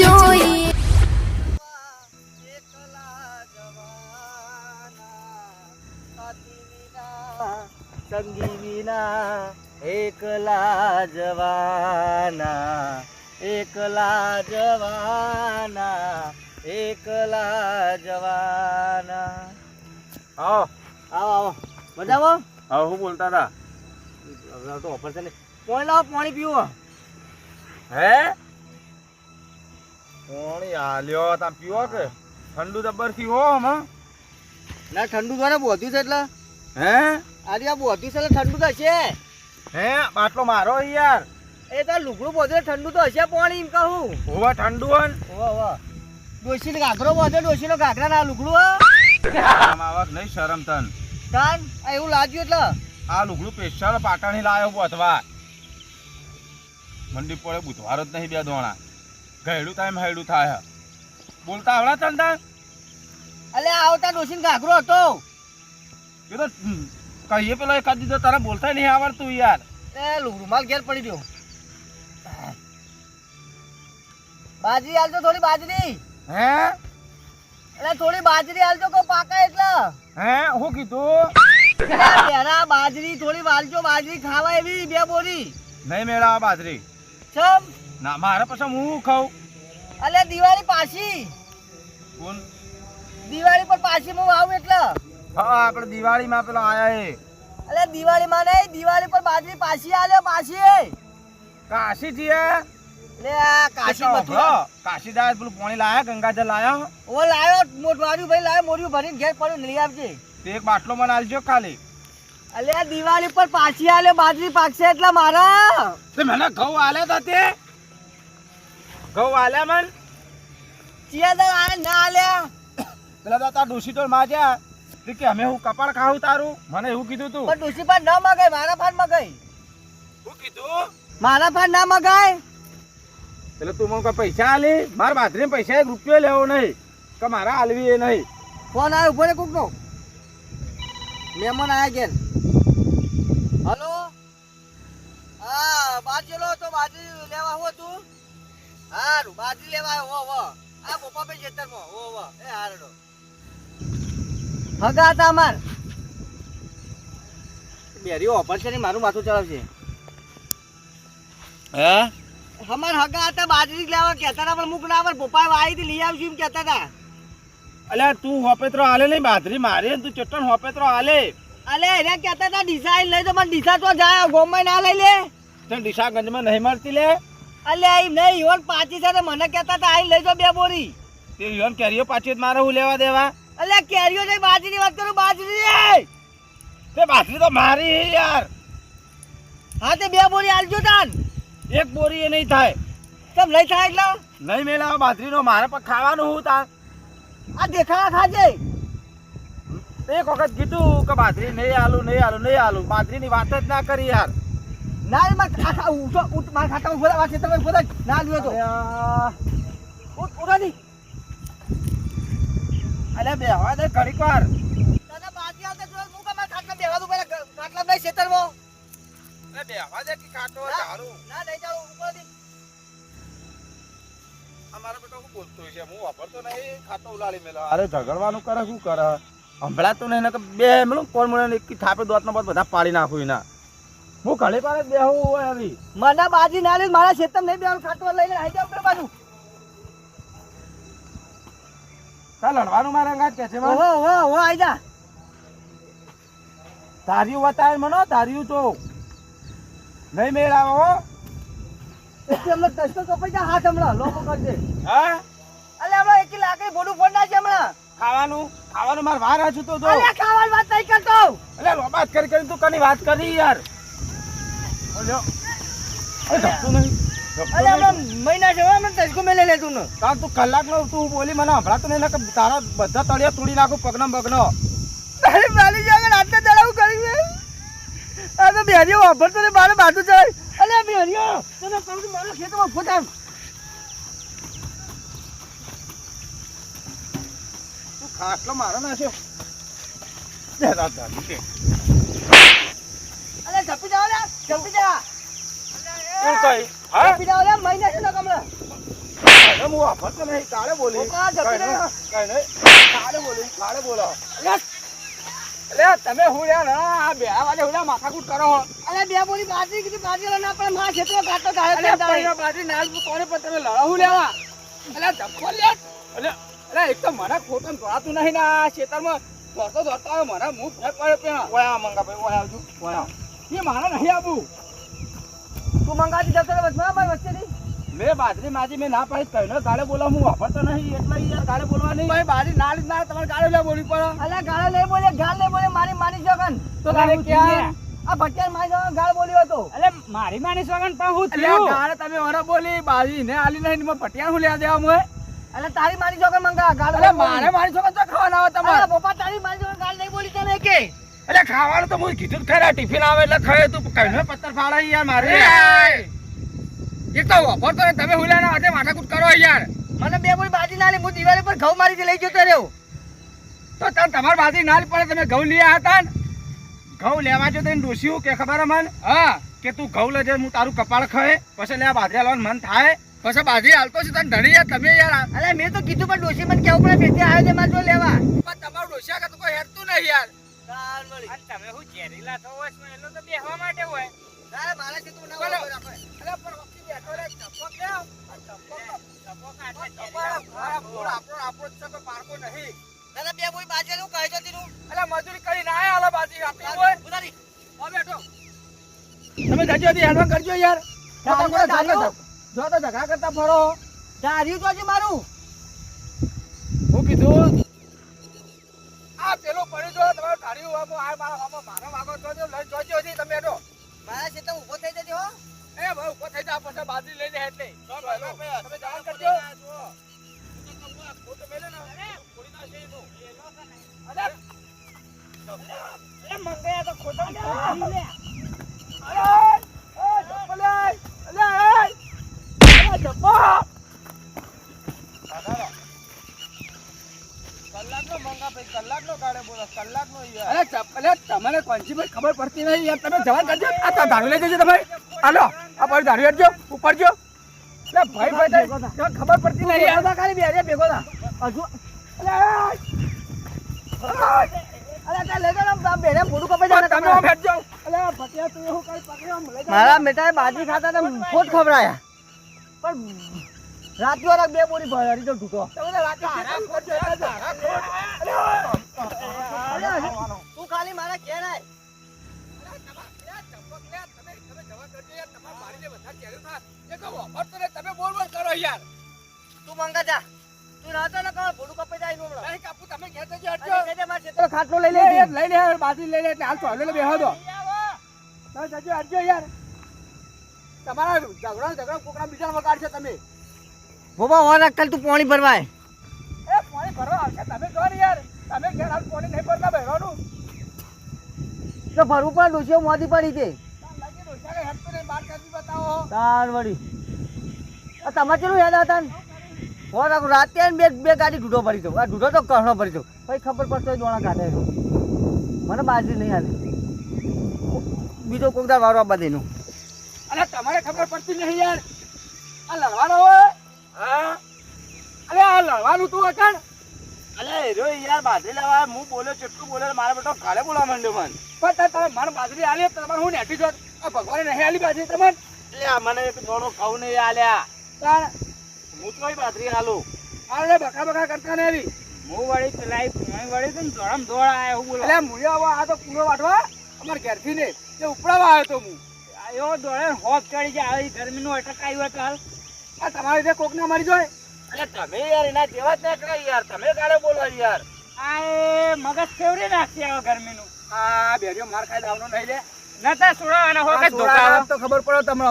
જોઈએ સંગી વિના એકલા જવાના એકલા જવાના એકલા જવાના. આવો. આવો આવો. મજામાં? હા હું બોલતા હતા? તો ઓફર છે ને. પાણી લાવો પાણી પીવો? હે? પાણી હાલ્યો તા પીવો કે? ઠંડુ જબર હો હમણાં. ના ઠંડુ તો ને બોધ્યું છે એટલે. હે? આજે આ બોધ્યું છે એટલે ઠંડુ તો હશે. હે? બાટલો મારો યાર. એ તો લુગડું બોધ્યું ઠંડુ તો હશે પાણી એમ કહું. હોવા ઠંડુ હન વાહ વાહ ડોશીનો ઘાઘરો બોધે ડોશીનો ઘાઘરા ના લુગડું આવક નહીં શરમ તન. તન આ એવું લાગ્યું એટલે. આ લુગડું પેશાળ પાટણથી લાયો બોધવા. મંડી પડે બુધવાર જ નહીં બે દોણા. ગયડું ટાઈમ હેડું થાય. બોલતા આવડા તન તાન અલે આવતા ડોશીનો ઘાઘરો હતો. એ તો કહીએ પેલો એકાદ દીધો તારા બોલતા નહીં આવડતું યાર. એ રૂમાલ ઘેર પડી ગયો. બાજરી આલજો થોડી બાજરી. હે? એટલે થોડી બાજરી આલજો કો પાકા એટલે. હે હું કીધું? અલે બાજરી થોડી વાલજો બાજરી ખાવા એવી બે બોરી. નહીં મેળાવા બાજરી. ચમ ના મારે પછી હું ખાઉં? અલે દિવાળી પાછી. કોણ? દિવાળી પર પાછી હું આવું એટલે. હા આપણે દિવાળીમાં પેલો આયા એ. અલે દિવાળી માં નહીં દિવાળી પર બાજરી પાછી આલે પાછી કાશી જીએ લે આ કાશી મથુરા. કાશીદાસ પેલું પાણી લાયા ગંગાજળ લાયા? ઓ લાયો મોટવાડું ભાઈ લાયો મોર્યું ભરીને ઘેર પડ્યું લઈ આવજે. તે એક બાટલો મને આલજો ખાલી. અલે દિવાળી પર પાછી આલે બાજરી પાકશે એટલે મારા. તે મને ઘઉં આલે તો તે. ઘઉં આલ્યા મન? ચિયાદર આ ના આલ્યા. પેલા દાતા ડોસી તો માજ્યા તે કે અમે હું કપાળ ખાવું તારું? મને એવું કીધું તું. પણ ડોશી પર ન મગાય મારા ફાન મગાય. શું કીધું? મારા ફાન ના મગાય. એટલે તું મને પૈસા આલી? મારા બાજરી પૈસા એક રૂપિયો લેવો નહીં. કે મારા આલવી એ નહીં. ફોન આવ્યો ઊભો રે કોક નો મહેમાન આયા ઘેર. હલો? હા બાજુ લો તો બાજરી લેવા આવું તું હારું બાજરી લેવા આવ્યો હો હો. આ પપ્પા ભાઈ ખેતરમાં હો હો. એ હારડો. હગા હતા માર. બેરી ઓફર છે ને મારું માથું ચડાવશે હે? અમાર હગા હતા બાજરી લેવા કહેતા હતા પણ મુક ના આવે પપ્પા આવી થી લઈ આવશું એમ કહેતા હતા. અલ્યા તું હોપેત્રો આલે નહીં બાજરી મારી તું ચટણ હોપેત્રો આલે અલે એને કહેતા હતા ડીસા લઈ તો મને ડીસા તો જાય ગોમાં ના લઈ લે. તને ડીસાગંજમાં નહીં મળતી લે. અલે એમ નહીં યોન પાછી છે મને કહેતા હતા આઈ લઈ જો બે બોરી. તે યોન કેરીઓ પાછી મારે હું લેવા દેવા? અલે કેરીઓ નહીં બાજરી વાત કરું બાજરી તે બાજરી તો મારી યાર. હા તે બે બોરી આલજો તાન. એક બોરી એ નહીં થાય. તમ લઈ થાય એટલે? નહીં મેળાવા બાજરીનો મારે પણ ખાવાનું હું તાર આ દેખા ખાજે. એક વખત કીધું કે બાજરી નહીં આલું નહીં આલું નહીં આલું. બાજરીની વાત જ ના કરી યાર. ના માં ખાખા ઉઠો ઉઠ માર ખાતા ઊભો રહે તમે ઊભો નાલ ના લ્યો તો. ઉઠ ઉઠો ની બે બેહવા દે ઘડીક વાર. તને બાજી આવતે જો હું કે માર ખાટલા બેવા દઉં પેલા ખાટલા ભાઈ ખેતરમાં. બે બેહવા દે કે ના. તારું ના લઈ જાઓ ઉપર દી અમારો બેટો શું બોલતો છે હું વાપરતો નહીં ખાતો ઉલાળી મેલો. અરે ઝઘડવાનું કરે શું કરે? નહીં ને કે બે મેલું કોણ મળે એક થાપે દોતનો બાદ બધા પાડી નાખું એના. હું ઘડી પાસે બેહું હોય આવી. મને બાજી ના લે મારા ખેતર નહીં બેહું ખાટવા લઈને આવી જાવ પેલા બાજુ. તા લડવાનું મારા અંગાત કે છે? ઓહો ઓહો ઓહો આઈ જા. ધાર્યું વતાય મનો ધાર્યું તો. નહીં મેળ આવો હમણાં ટચકો કપાઈ જા હાથ હમણાં લોકો કરજે. હા? અલે હમણાં એકી લાકડી બોડું ફોડ નાખજે હમણાં. ખાવાનું? ખાવાનું મારે વાર આછું તો અલે ખાવાની વાત નહીં કરતો. અલે લોબાત કરી કરી તું કની વાત કરી યાર ઓલ્યો અરે ધપતું નહીં ધપતું અલે નહીં. હમણાં મહિના છે હમણાં ટચકો મેલે લે તું ને. તાર તું કલાક નો તું બોલી મને નહીં ને તારા બધા તળિયા તોડી નાખું પગનો બગનો તારી મારી જગર આટલે દડાવું કરી છે આ તો બેરીઓ ને મારે બાજુ ચડાય અલે બેરીઓ તને કહું છું મારા ખેતરમાં ફોટા તું ખાટલો મારો નાખ્યો. દાદી જાવ જા. કોણ કઈ હા? ઝપી જાવ લે મહિના છે ને કમલા અરે હું વાપરતો નહીં કાલે બોલી. પપ્પા, જતી કઈ કઈ નહીં. કાલે બોલી કાલે બોલો. એટલે તમે હું યાર આ બે વાગે હું માથાકૂટ કરો અરે બે બોલી બાજરી કીધી બાજરી ના પણ માં ખેતરો કાઢતો કાઢે અલે તેમ તારે. પૈડા બાજરી નાલ કોને પણ તમે લડો હું લેવા? અલે ધક્કો લે. અલે અલે એક તો મને ખોટું નહીં ના આ ખેતરમાં દોડતો દોડતો મને મું ફેંક પડે પેલા ઓયા મંગાભાઈ ઓયા આવજો ઓયા એ મારે નહીં આવું તું મંગાતી જતો રહે મારી વચ્ચેથી. મેં બાજરી માજી મેં ના પાડી કઈ ગાળે બોલા હું વાપરતો નહીં એટલે યાર ગાળે બોલવા ભાઈ બાજરી નાલ જ ના તમારે ગાડી લે બોલવી પડે? અલા ગાળો નહીં બોલે ગાળ નહીં બોલે મારી માની જોગન તો તારે ક્યાં? આ ભટિયાર મારી જોગન ગાળ બોલ્યો હતો. અલે મારી માની સોગન પણ હું થયું તમે ઓરા બોલી બાજી ને આલી નહીં ને ભટિયા હું લેવા દેવા અલે તારી મારી જોગન મંગા ગાળ અલે મારે મારી છોકરા તો ખાવાના તમારે. પપ્પા તારી મારી જોગન ગાળ નહીં બોલી તને કે એટલે ખાવાનું તો હું કીધું જ ખરા ટિફિન આવે એટલે ખાય તું કઈ પત્તર ફાડે યાર મારે. એક તો વાપરતો તો તમે હુલ્યા ના હાથે માથાકૂટ કરો યાર. મને બે બોલ બાજી ના લે હું દિવાળી પર ઘઉં મારી લઈ જતો રહ્યો. તો તમે તમારે બાજી ના પડે તમે ઘઉં લઈ હતા ને ઘઉં લેવા જો તને ડોસ્યું કે ખબર હે મન હા. કે તું ઘઉં લેજે હું તારું કપાળ ખાય પછી લે બાજરી લાવવાનું મન થાય. પછી બાજરી હાલતો છે તને ધણી યાર તમે યાર. અરે મેં તો કીધું પણ ડોસી મને કેવું પડે બેસી આવ્યો છે મારે જો લેવા. પણ તમારું તમે હું ઝેરીલા થો હોય છો, એનો તો બેહવા માટે હોય. તારે મારા છે તું ના અરે પણ વખતે બેઠો રે ટપકો કે ટપકો ટપકો કાઢે આપણો આપણો છે પારકો નહીં. દાદા બે બોલી બાજે નું કહી જતી તું અલે મજૂરી કરી ના આયા આલા બાજી આપી હોય. ઉધારી હો બેઠો. તમે જજો દી હેડવા કરજો યાર. જો તો. ઝઘડા કરતા ફરો. ધાર્યું તો હજી મારું. જો ધાર્યું આમ આ મારા આમ મારા વાગો જોજો લઈ જોજો હજી તમે બેઠો મારા છે તો ઊભો થઈ જજે હો એ ભાઈ ઊભો થઈ જા પછી બાજરી લઈને હેડ તમે જવાન કરજો ફોટો મેલે ને છોડી નાખે એનું. અરે એ મંગાયા તો ખોટો લે. અરે એ ચપ્પલ એ! અલે એ! ચપ્પલ! અરે તમને કોનસી ભાઈ ખબર પડતી નહીં યાર. તમે જવાન કરજો આ તો ધારું લઈ જજો તમે. હાલો આ પર ધારું હેડજો ઉપર જો. એટલે ભાઈ ભાઈ ખબર પડતી નહીં યાર. થા ખાલી બે ભેગો ના હજુ. અરે તાર લેજો ને આમ બેરે કપાઈ જાય ને તમે આમ તમારે. હેડજો અલે ભટિયા તું તમે આમ લઈ જાઓ. મારા બાજી ખાતા ને? ફોટ ખવડાયા પણ રાત વાળા બે બોરી ભરી તો ઢૂકો તમે તો રાતે ધારા ખોટ જોયા ધારા ખોટ. અરે, તું ખાલી મારા ઘેર આય લઈ લે જા. તું રાતો ને કહો મોઢું કપાઈ જાય એનું હમણાં. અરે, કહેજે મારા ખેતરનો ખાટલો લઈ લે બોબા ઓન અક્કલ તું પાણી ભરવાય. તો ભરવું પણ ડોસીઓ મોદી પડી છે તાર વળી. આ તમારે ચેલું યાદ હતા ને? હો રાખો રાતે બે બે ગાડી ઢૂઢો ભરી દઉં. આ ઢૂઢો તો કહણો ભરી દઉં. પછી ખબર પડતો દોણા કાઢે મને બાજરી નહીં હાલે બીજો કોકદાર વારો આપવા દેનો અરે તમારે ખબર પડતી નહીં યાર. આ લડવાનો હોય. હા? અરે આ લડવાનું તું અકણ. અલે હેરો યાર બાજરી લેવા હું બોલ્યો ચટકું બોલ્યો મારા બેટો કાલે બોલવા માંડ્યો મન. પણ તાર તમે મને બાજરી આલી તમારે હું નેટી જોત. આ ભગવાને નહીં આલી બાજરી તમને એટલે આ મને એક દોડો ખાવું નહીં આલ્યા તાર હું તોય બાજરી હાલું આને બકા બકા કરતા ને એવી હું વળી પેલાઈ ભૂંય વળી તો ધોળામ ધોળ આયા હું બોલો. એટલે મુયો આવો આ તો પૂરો વાટવા અમાર ઘેરથી ને તે ઉપડાવા આવ્યો તો હું. એવો દોડે હોફ ચડી જાય આવી ગરમીનું અટક આવ્યું હતું હાલ. આ તમારી જે કોક ના મારી જોય અરે તમે યાર એના જેવા જ નીકળે યાર. તમે ગાળે બોલો યાર. આ મગજ ફેવરી આવે ગરમી ગરમીનું? આ બેરીઓ માર ખાઈ દાવનો નહીં લે. નતા છોડાવાના હો કે ધોકા તો ખબર પડે તમને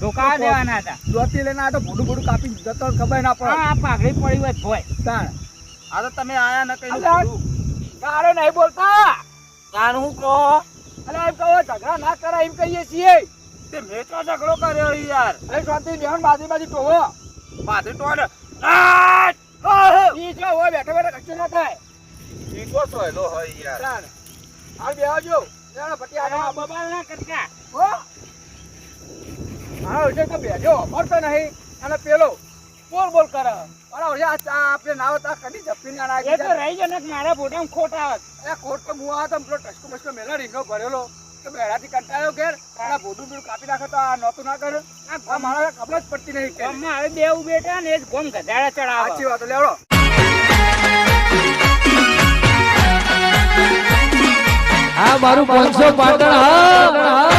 ધોકા દેવાના હતા. લઈને આ તો ભૂડું ભૂડું કાપી જતો ખબર ના પડે. આ પાઘડી પડી હોય ભોય તાણ. આ તો તમે આયા ન કઈ. તારે નહીં બોલતા. તાણ હું કહો? અલે એમ કહો ઝઘડા ના કરાય એમ કહીએ છીએ. તે મેં તો ઝઘડો કર્યો યાર. એ શાંતિ બેહન બાજી બાજી ટોવો બાજરી તો આ ઈ જો હોય બેઠો બેઠો કશું ના થાય. ઈકો સોયલો હોય યાર. ચાલ. આ બેહજો. ના પટી આ બબાલ ના કરતા હો? હા એટલે તો બેજો અમરતો નહીં. અને પેલો બોલ બોલ કરે. અરે હવે આ આપણે નાવ તા કદી જપીને ના એ તો રહી જાય ને મારા ફોટામાં ખોટ આવત. એ ખોટ તો મુવા હતો પેલો ટસકો મસકો મેલા રીંગો ભરેલો. તો બેડાથી કંટાળ્યો ઘેર અને ભોડું બીડું કાપી નાખે તો આ નહોતું ના કરે. આ મારા ખબર જ પડતી નહીં કે. હવે બેઉ બેઠા ને એ જ ગોમ ગધાડા ચડાવે. સાચી વાત લેવડો. આ મારું પાંચસો પાટણ હા.